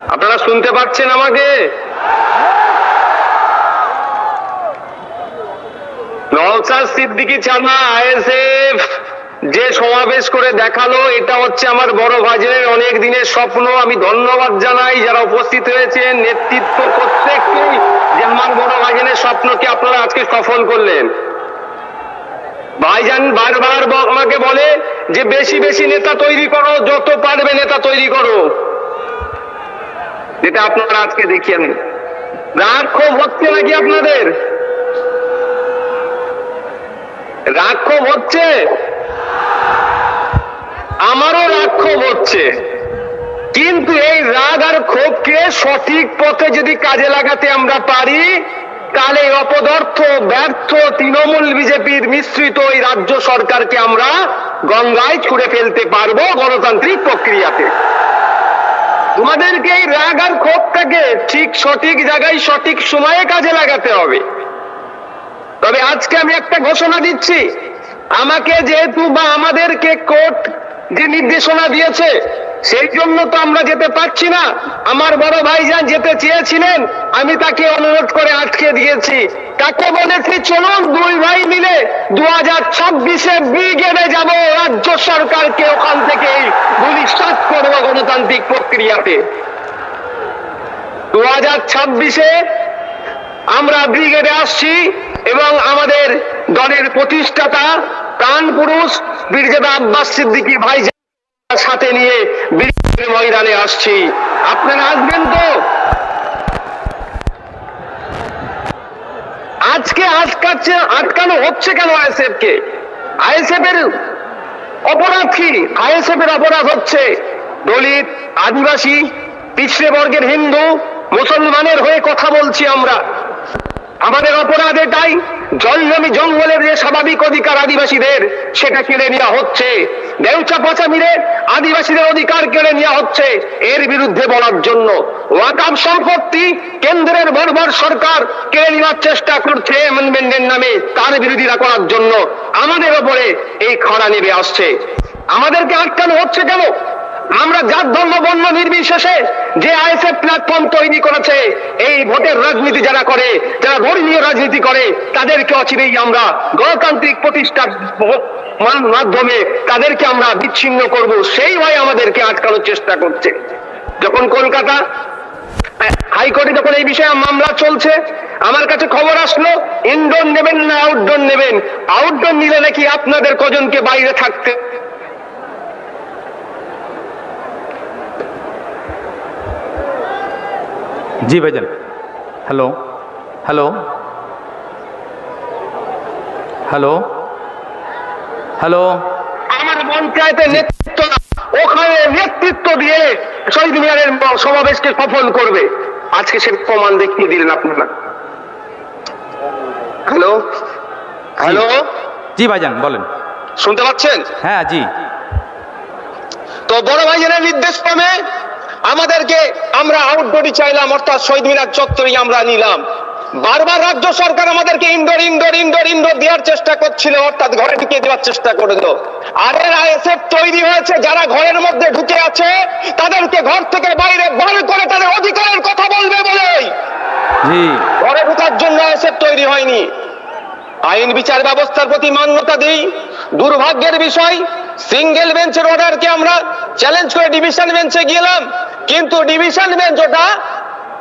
আপনারা শুনতে পাচ্ছেন আমাকে? নওসাদ সিদ্দিকি ছানা, আইএসএফ, যে সমাবেশ করে দেখাল, এটা হচ্ছে আমার বড় ভাইজের অনেক দিনের স্বপ্ন। আমি ধন্যবাদ জানাই যারা উপস্থিত হয়েছেন, নেতৃত্ব প্রত্যেককেই, যে আমার বড় ভাইজেনের স্বপ্নকে আপনারা আজকে সফল করলেন। ভাইজান বারবার আমাকে বলে যে, বেশি বেশি নেতা তৈরি করো, যত পারবে নেতা তৈরি করো। যেটা আপনারা আজকে দেখিয়েন রাগ ক্ষোভ হচ্ছে নাকি আপনাদের? রাগ ক্ষোভ হচ্ছে? আমারও রাগ ক্ষোভ হচ্ছে। কিন্তু এই রাগ আর ক্ষোভকে সঠিক পথে যদি কাজে লাগাতে আমরা পারি, তাহলে অপদার্থ, ব্যর্থ তৃণমূল বিজেপির মিশ্রিত এই রাজ্য সরকারকে আমরা গঙ্গায় ছুড়ে ফেলতে পারব গণতান্ত্রিক প্রক্রিয়াতে। তোমাদেরকে এই রাগ আর ক্ষোভটাকে ঠিক সঠিক জায়গায়, সঠিক সময়ে কাজে লাগাতে হবে। তবে আজকে আমি একটা ঘোষণা দিচ্ছি। আমাকে যেহেতু বা আমাদেরকে কোর্ট যে নির্দেশনা দিয়েছে, সেই জন্য তো আমরা যেতে পারছি না। আমার বড় ভাইজান যেতে চেয়েছিলেন, আমি তাকে অনুরোধ করে আটকে দিয়েছি। তাকে বলেছি? চলুন দুই ভাই মিলে দু হাজার ছাব্বিশে ব্রিগেডে যাব। রাজ্য সরকারকে ওখান থেকেই ভবিষ্যৎ করব গণতান্ত্রিক প্রক্রিয়াতে। দু হাজার ছাব্বিশে আমরা ব্রিগেডে আসছি এবং আমাদের দলের প্রতিষ্ঠাতা প্রাণ পুরুষ বীরজেদা আব্বাস সিদ্দিকী ভাই সাথে নিয়ে ব্রিগেডের ময়দানে আসছি। আপনারা আসবেন তো? আজকে আটকাচ্ছে, আটকানো হচ্ছে কেন আইএসএফ কে আইএসএফ এর অপরাধ কি আইএসএফ এর অপরাধ হচ্ছে দলিত, আদিবাসী, পিছড়ে বর্গের হিন্দু, মুসলমানের হয়ে কথা বলছি আমরা। আমাদের অপরাধ এটাই, জলজমি জঙ্গলের যে স্বাভাবিক অধিকার আদিবাসীদের, সেটা কেড়ে নেওয়া হচ্ছে। দেউচা পচামিরে আদিবাসীদের অধিকার কেড়ে নেওয়া হচ্ছে। এর বিরুদ্ধে বলার জন্য ওয়াকাব সম্পত্তি কেন্দ্রের বর্বর সরকার কেড়ে নেওয়ার চেষ্টা করছে অ্যামেন্ডমেন্টের নামে। তার বিরোধিতা করার জন্য আমাদের ওপরে এই খরা নেমে আসছে। আমাদেরকে আটকানো হচ্ছে কেন? আমরা জাত, ধর্ম, বর্ণ, নির্বিশেষে যে আইএসএফ প্ল্যাটফর্ম তৈরি করেছে, এই ভোটের রাজনীতি যারা করে, যারা ধর্মীয় রাজনীতি করে, তাদেরকে অচিরেই আমরা গণতান্ত্রিক মান- মাধ্যমে তাদেরকে আমরা বিচ্ছিন্ন করব, সেই ভয় আমাদেরকে আটকানোর চেষ্টা করছে। যখন কলকাতা হাইকোর্টে যখন এই বিষয়ে মামলা চলছে, আমার কাছে খবর আসলো ইনডোর নেবেন না আউটডোর নেবেন? আউটডোর নিলে নাকি আপনাদের কজনকে বাইরে থাকতে জি ভাইজান। হ্যালো। হ্যালো। হ্যালো। হ্যালো আমার পঞ্চায়েতের নেতৃত্ব ওখানে নেতৃত্ব দিয়ে শহীদ মিনারের সমাবেশকে সফল করবে। আজকে সে প্রমাণ দেখিয়ে দিলেন আপনারা। হ্যালো হ্যালো জি ভাইজান বলেন। শুনতে পাচ্ছেন? হ্যাঁ জি। তো বড় ভাইজানের নির্দেশ ক্রমে আমাদেরকে আমরা আউটডোরই চাইলাম অর্থাৎ শহীদ মিনার চত্বরই আমরা নিলাম। বারবার রাজ্য সরকার আমাদেরকে ইনডোর ইনডোর ইনডোর ইনডোর দেওয়ার চেষ্টা করছিল অর্থাৎ ঘরে ঢুকে দেওয়ার চেষ্টা করে দিল। আর এর আইএসএফ তৈরি হয়েছে যারা ঘরের মধ্যে ঢুকে আছে তাদেরকে ঘর থেকে বাইরে বার করে তাদের অধিকারের কথা বলবে বলেই। জি। ঘরে ঢোকার জন্য আইএসএফ তৈরি হয়নি। আইন বিচার ব্যবস্থার প্রতি মান্যতা দিই। দুর্ভাগ্যের বিষয় সিঙ্গেল বেঞ্চের অর্ডারকে আমরা চ্যালেঞ্জ করে ডিভিশন বেঞ্চে গেলাম। কিন্তু ডিভিশন বেঞ্চ ওটা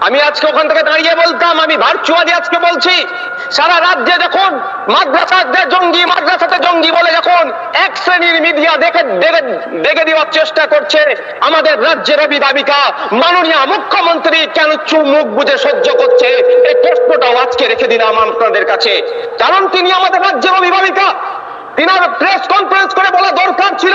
আমি আজকে ওখান থেকে দাঁড়িয়ে বলতাম, আমি ভার্চুয়ালি আজকে বলছি, সারা রাজ্যে যখন মাদ্রাসাতে জঙ্গি মাদ্রাসাতে জঙ্গি বলে যখন এক শ্রেণির মিডিয়া দেখে দেখে দেওয়ার চেষ্টা করছে। আমাদের রাজ্যের অভিভাবিকা, মাননীয় মুখ্যমন্ত্রী কেন চু মুখ বুঝে সহ্য করছে? এই প্রশ্নটাও আজকে রেখে দিলাম আপনাদের কাছে। কারণ তিনি আমাদের রাজ্যের অভিভাবিকা। তিনার প্রেস কনফারেন্স করে বলা দরকার ছিল।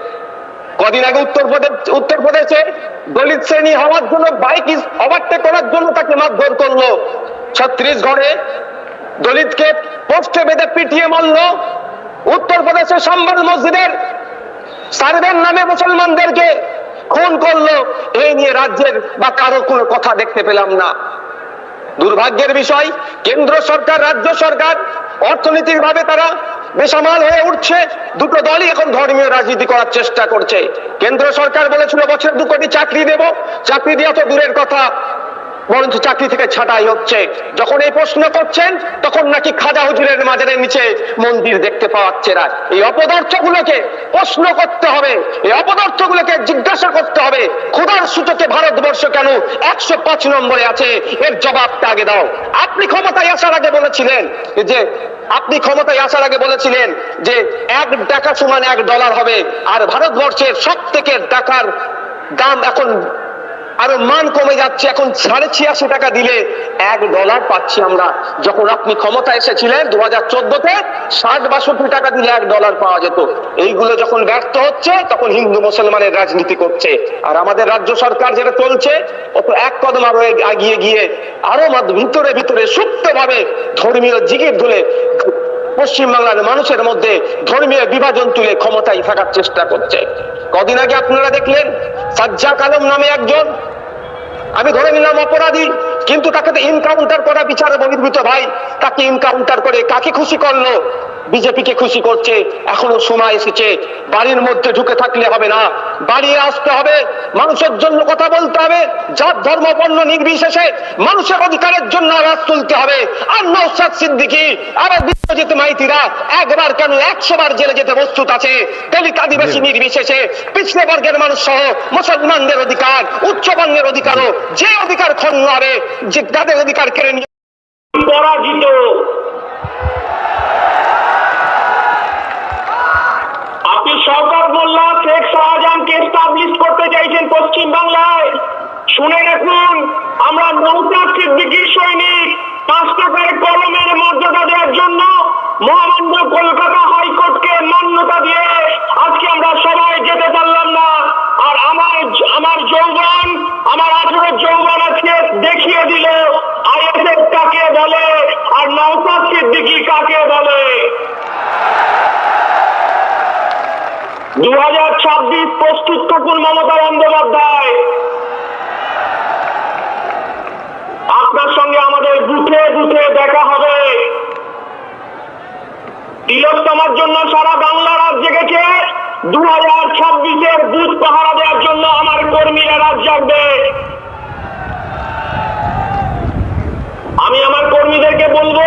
কদিন আগে উত্তরপ্রদেশ উত্তরপ্রদেশে দলিত শ্রেণি হওয়ার জন্য বাইক ওভারটেক করার জন্য তাকে মারধর করল। ছত্রিশগড়ে দলিতকে পোস্টে বেঁধে পিটিয়ে মারলো। উত্তরপ্রদেশের সম্বল মসজিদের সার্ভের নামে মুসলমানদেরকে খুন করল। এই নিয়ে রাজ্যের বা কারও কোনো কথা দেখতে পেলাম না। দুর্ভাগ্যের বিষয়, কেন্দ্র সরকার, রাজ্য সরকার অর্থনৈতিক ভাবে তারা বেসামাল হয়ে উঠছে। দুটো দলই এখন ধর্মীয় রাজনীতি করার চেষ্টা করছে। কেন্দ্র সরকার বলেছিল, বছর দু কোটি চাকরি দেব। চাকরি দেওয়া তো দূরের কথা। বরঞ্চ চাকরি থেকে ছাঁটাই হচ্ছে। যখন এই প্রশ্ন করছেন, তখন নাকি খাজা হুজুরের মাজারের নিচে মন্দির দেখতে পাওয়াচ্ছে না। এই অপদার্থ গুলোকে প্রশ্ন করতে হবে। এই অপদার্থ গুলোকে জিজ্ঞাসা করতে হবে। খোদার সূচকে ভারতবর্ষ কেন একশো পাঁচ নম্বরে আছে? এর জবাবটা আগে দাও। আপনি ক্ষমতায় আসার আগে বলেছিলেন যে আপনি ক্ষমতায় আসার আগে বলেছিলেন যে এক টাকা সমান এক ডলার হবে, আর ভারতবর্ষের সব থেকে টাকার দাম এখন আরও মান কমে যাচ্ছে। এখন সাড়ে ছিয়াশি টাকা দিলে এক ডলার পাচ্ছি আমরা। যখন আপনি ক্ষমতা এসেছিলেন দু হাজার চোদ্দতে, ষাট বাষট্টি টাকা দিলে এক ডলার পাওয়া যেত। এইগুলো যখন ব্যর্থ হচ্ছে, তখন হিন্দু মুসলমানের রাজনীতি করছে। আর আমাদের রাজ্য সরকার যেটা চলছে, অত এক কদম আরও এগিয়ে গিয়ে আরও ভিতরে ভিতরে সুপ্ত ভাবে ধর্মীয় জিগির ধুলে পশ্চিমবাংলার মানুষের মধ্যে ধর্মীয় বিভাজন তুলে ক্ষমতায় থাকার চেষ্টা করছে। কদিন আগে আপনারা দেখলেন সাজ্জাক আলম নামে একজন। আমি ধরে নিলাম অপরাধী, কিন্তু তাকে তো ইনকাউন্টার করা বিচারে বহির্ভূত ভাই, তাকে ইনকাউন্টার করে কাকে খুশি করল? বিজেপিকে খুশি করছে এখনও সময় এসেছে বাড়ির মধ্যে ঢুকে থাকলে হবে না বাড়িয়ে আসতে হবে মানুষের জন্য কথা বলতে হবে জাত ধর্ম বর্ণ নির্বিশেষে মানুষের অধিকারের জন্য আওয়াজ তুলতে হবে। আর নৌসাদ সিদ্দিকি আবার বিশ্বজিৎ মাইতিরা একবার কেন একশো বার জেলে যেতে প্রস্তুত আছে? দলিত আদিবাসী নির্বিশেষে পিছলে বর্গের মানুষ সহ মুসলমানদের অধিকার উচ্চ বর্ণের অধিকারও যে অধিকার ক্ষণ্ণ হবে যে তাদের অধিকার কেড়ে নিয়ে পরাজিত শওকত মোল্লা, শেখ শাহজাহানকে এস্টাবলিশ করতে চাইছেন পশ্চিম বাংলায় শুনে রাখুন আমরা নৌসাদ সিদ্দিকির সৈনিক দু হাজার ছাব্বিশ প্রস্তুত থাকুন মমতা বন্দ্যোপাধ্যায়। আপনার সঙ্গে আমাদের বুথে বুথে দেখা হবে। তিলোত্তমার জন্য সারা বাংলা রাত জেগেছে। দু হাজার ছাব্বিশের বুথ পাহারা দেওয়ার জন্য আমার কর্মীরা রাত জাগবে। আমি আমার কর্মীদেরকে বলব,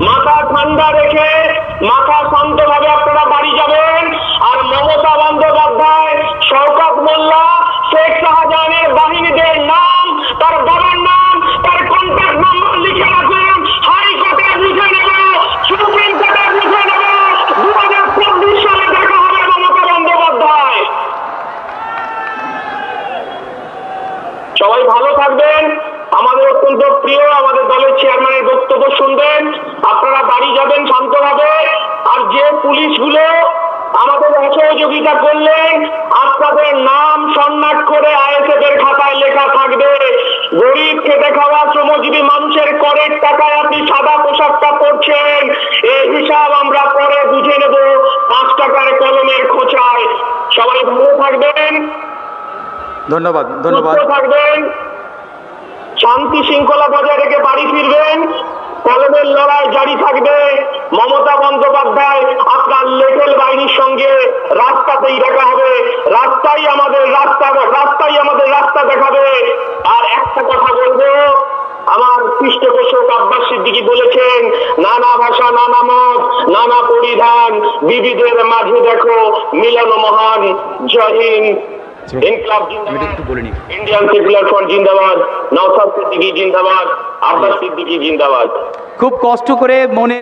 মাথা ঠান্ডা রেখে, মাথা শান্তভাবে আপনারা বাড়ি যাবেন। মমতা বন্দ্যোপাধ্যায়, শওকত মোল্লা, শেখ শাহজাহানের বাহিনীদের নাম, তার বাবার নাম, তার কন্ট্যাক্ট নম্বর লিখে রাখুন। হাইকোর্টে বুঝে নেব, সুপ্রিম কোর্টে বুঝে নেব। দু হাজার চব্বিশ সালে দেখা হবে মমতা বন্দ্যোপাধ্যায়। সবাই ভালো থাকবেন। আমাদের অত্যন্ত প্রিয় আমাদের দলের চেয়ারম্যানের বক্তব্য শুনবেন। আপনারা বাড়ি যাবেন শান্তভাবে। আর যে পুলিশগুলো আমাদের অসহযোগিতা করলেন আপনাদের নাম সন্ন্যাস করে আইএসএফ এর খাতায় লেখা থাকবে গরিব খেটে খাওয়া শ্রমজীবী মানুষের করের টাকায় আপনি সাদা পোশাকটা পরছেন এই হিসাব আমরা পরে বুঝে নেব পাঁচ টাকার কলমের খোঁচায়। সবাই ভালো থাকবেন। ধন্যবাদ ধন্যবাদ। থাকবেন। শান্তি শৃঙ্খলা বজায় রেখে বাড়ি ফিরবেন। কলমের লড়াই জারি থাকবে। মমতা বন্দ্যোপাধ্যায় আপনার লেভেল বাহিনীর সঙ্গে রাস্তাতেই দেখা হবে। রাস্তাই আমাদের রাস্তা, রাস্তাই আমাদের রাস্তা দেখাবে। আর একটা কথা বলব, আমার পৃষ্ঠপোষক আব্বাস সিদ্দিকি বলেছেন, নানা ভাষা, নানা মত, নানা পরিধান, বিবিধের মাঝে দেখো মিলন মহান, জয় হিন্দ। ইনকলাব জিন্দাবাদ ইন্ডিয়ান সেকুলার ফ্রন্ট জিন্দাবাদ নওসাদ সিদ্দিকি জিন্দাবাদ আব্বাস সিদ্দিকী জিন্দাবাদ খুব কষ্ট করে মনে